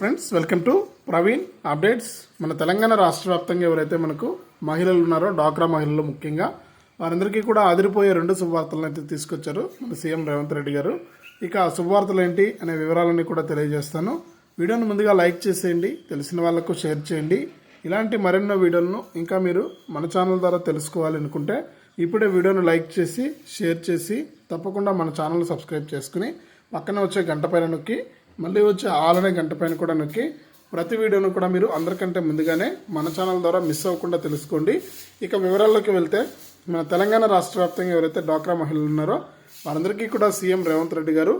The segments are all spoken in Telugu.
Friends welcome to Praveen updates మన తెలంగాణ రాష్ట్ర వ్యాప్తంగా ఎవరైతే మనకు మహిళలు ఉన్నారో డాక్రా మహిళలు ముఖ్యంగా వారందరికీ కూడా ఆదిరిపోయే రెండు శుభవార్తలను అయితే తీసుకొచ్చారు మన సీఎం రేవంత్ రెడ్డి గారు. ఇక ఆ శుభవార్తలు ఏంటి అనే వివరాలన్నీ కూడా తెలియజేస్తాను. వీడియోను ముందుగా లైక్ చేసేయండి తెలిసిన వాళ్ళకు షేర్ చేయండి. ఇలాంటి మరెన్నో వీడియోలను ఇంకా మీరు మన ఛానల్ ద్వారా తెలుసుకోవాలనుకుంటే ఇప్పుడే వీడియోను లైక్ చేసి షేర్ చేసి తప్పకుండా మన ఛానల్ సబ్స్క్రైబ్ చేసుకుని పక్కన వచ్చే గంట పైన నొక్కి మళ్ళీ వచ్చే ఆలనే గంట పైన కూడా నొక్కి ప్రతి వీడియోను కూడా మీరు అందరికంటే ముందుగానే మన ఛానల్ ద్వారా మిస్ అవ్వకుండా తెలుసుకోండి. ఇక వివరాల్లోకి వెళ్తే మన తెలంగాణ రాష్ట్ర వ్యాప్తంగా ఎవరైతే డ్వాక్రా మహిళలు ఉన్నారో వారందరికీ కూడా సీఎం రేవంత్ రెడ్డి గారు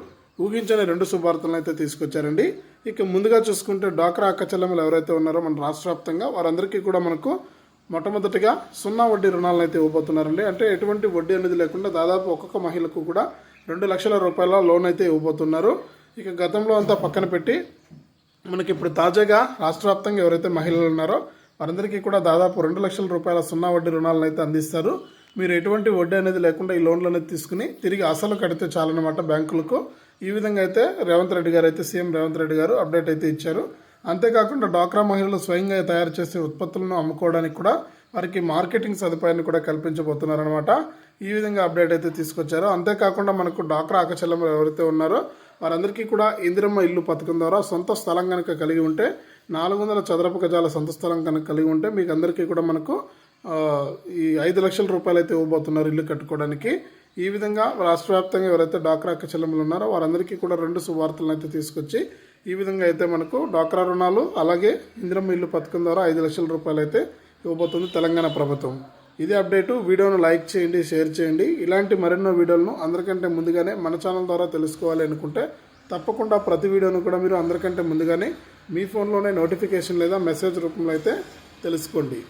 ఊహించని రెండు శుభార్తలను అయితే తీసుకొచ్చారండి. ఇక ముందుగా చూసుకుంటే డ్వాక్రా అక్కచెల్లెమ్మలు ఎవరైతే ఉన్నారో మన రాష్ట్ర వ్యాప్తంగా వారందరికీ కూడా మనకు మొట్టమొదటిగా సున్నా వడ్డీ రుణాలను అయితే ఇవ్వబోతున్నారండి. అంటే ఎటువంటి వడ్డీ అనేది లేకుండా దాదాపు ఒక్కొక్క మహిళకు కూడా రెండు లక్షల రూపాయల లోన్ అయితే ఇవ్వబోతున్నారు. ఇక గతంలో అంతా పక్కన పెట్టి మనకి ఇప్పుడు తాజాగా రాష్ట్ర వ్యాప్తంగా ఎవరైతే మహిళలు ఉన్నారో వారందరికీ కూడా దాదాపు రెండు లక్షల రూపాయల సున్నా వడ్డీ రుణాలను అయితే అందిస్తారు. మీరు ఎటువంటి వడ్డీ అనేది లేకుండా ఈ లోన్లు అనేది తీసుకుని తిరిగి అసలు కడితే చాలన్నమాట బ్యాంకులకు. ఈ విధంగా అయితే రేవంత్ రెడ్డి గారు అయితే సీఎం రేవంత్ రెడ్డి గారు అప్డేట్ అయితే ఇచ్చారు. అంతేకాకుండా డ్వాక్రా మహిళలు స్వయంగా తయారు చేసే ఉత్పత్తులను అమ్ముకోవడానికి కూడా వారికి మార్కెటింగ్ సదుపాయాన్ని కూడా కల్పించబోతున్నారనమాట ఈ విధంగా అప్డేట్ అయితే తీసుకొచ్చారు. అంతేకాకుండా మనకు డాక్రా ఆకచల్లంలో ఎవరైతే ఉన్నారో వారందరికీ కూడా ఇందిరమ్మ ఇల్లు పథకం ద్వారా సొంత స్థలం కనుక కలిగి ఉంటే నాలుగు వందల చదరపు గజాల సొంత స్థలం కనుక కలిగి ఉంటే మీకు అందరికీ కూడా మనకు ఈ ఐదు లక్షల రూపాయలు అయితే ఇవ్వబోతున్నారు ఇల్లు కట్టుకోవడానికి. ఈ విధంగా రాష్ట్ర వ్యాప్తంగా ఎవరైతే డాక్రా అక్క చెల్లెములు ఉన్నారో వారందరికీ కూడా రెండు సువార్తలను అయితే తీసుకొచ్చి ఈ విధంగా అయితే మనకు డాక్రా రుణాలు అలాగే ఇందిరమ్మ ఇల్లు పథకం ద్వారా ఐదు లక్షల రూపాయలు అయితే ఇవ్వబోతుంది తెలంగాణ ప్రభుత్వం. ఇది అప్డేటు. వీడియోను లైక్ చేయండి షేర్ చేయండి. ఇలాంటి మరెన్నో వీడియోలను అందరికంటే ముందుగానే మన ఛానల్ ద్వారా తెలుసుకోవాలి అనుకుంటే తప్పకుండా ప్రతి వీడియోను కూడా మీరు అందరికంటే ముందుగానే మీ ఫోన్లోనే నోటిఫికేషన్ లేదా మెసేజ్ రూపంలో అయితే తెలుసుకోండి.